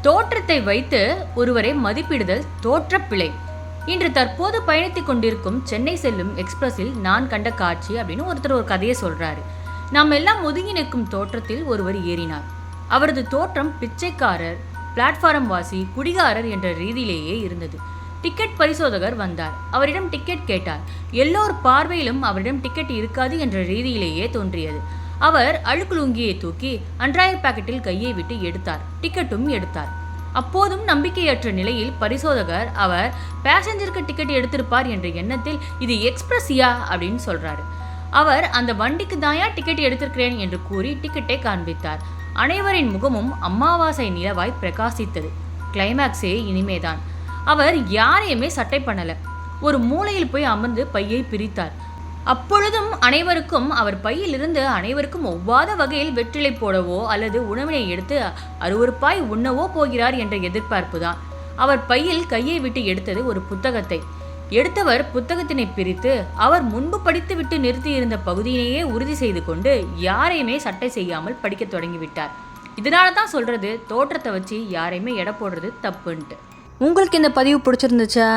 தோற்றத்தை வைத்து ஒருவரை மதிப்பிடுதல் தோற்றப்பிழை. இன்று தற்போது பயணித்துக் கொண்டிருக்கும் சென்னை செல்லும் எக்ஸ்பிரஸில் நான் கண்ட காட்சி அப்படின்னு ஒருத்தர் ஒரு கதையை சொல்றாரு. நாம் எல்லாம் ஒதுங்கி நிற்கும் தோற்றத்தில் ஒருவர் ஏறினார். அவரது தோற்றம் பிச்சைக்காரர் பிளாட்ஃபாரம் வாசி குடிகாரர் என்ற ரீதியிலேயே இருந்தது. டிக்கெட் பரிசோதகர் வந்தார். அவரிடம் டிக்கெட் கேட்டார். எல்லோர் பார்வையிலும் அவரிடம் டிக்கெட் இருக்காது என்ற ரீதியிலேயே தோன்றியது. அவர் அழுக்குலுங்கியை தூக்கி அன்றாய பாக்கெட்டில் கையை விட்டு எடுத்தார். டிக்கெட்டும் எடுத்தார். அப்போதும் நம்பிக்கையற்ற நிலையில் பரிசோதகர் அவர் பேசஞ்சருக்கு டிக்கெட் எடுத்திருப்பார் என்ற எண்ணத்தில் இது எக்ஸ்பிரஸ்யா அப்படின்னு சொல்றாரு. அவர் அந்த வண்டிக்கு தாயா டிக்கெட் எடுத்திருக்கிறேன் என்று கூறி டிக்கெட்டை காண்பித்தார். அனைவரின் முகமும் அமாவாசை நிலவாய் பிரகாசித்தது. கிளைமேக்ஸே இனிமேதான். அவர் யாரையுமே சட்டை பண்ணல. ஒரு மூலையில் போய் அமர்ந்து பையை பிரித்தார். அப்பொழுதும் அனைவருக்கும் அவர் பையிலிருந்து அனைவருக்கும் ஒவ்வாத வகையில் வெற்றிலை போடவோ அல்லது உணவினை எடுத்து அருவருப்பாய் உண்ணவோ போகிறார் என்ற எதிர்பார்ப்பு தான் அவர் பையில் கையை விட்டு எடுத்தது ஒரு புத்தகத்தை. எடுத்தவர் புத்தகத்தினை பிரித்து அவர் முன்பு படித்துவிட்டு நிறுத்தியிருந்த பகுதியினையே உறுதி செய்து கொண்டு யாரையுமே சட்டை செய்யாமல் படிக்கத் தொடங்கிவிட்டார். இதனால தான் சொல்றது தோற்றத்தை வச்சு யாரையுமே எடை போடுறது தப்புன்ட்டு. உங்களுக்கு இந்த பதிவு பிடிச்சிருந்துச்சா?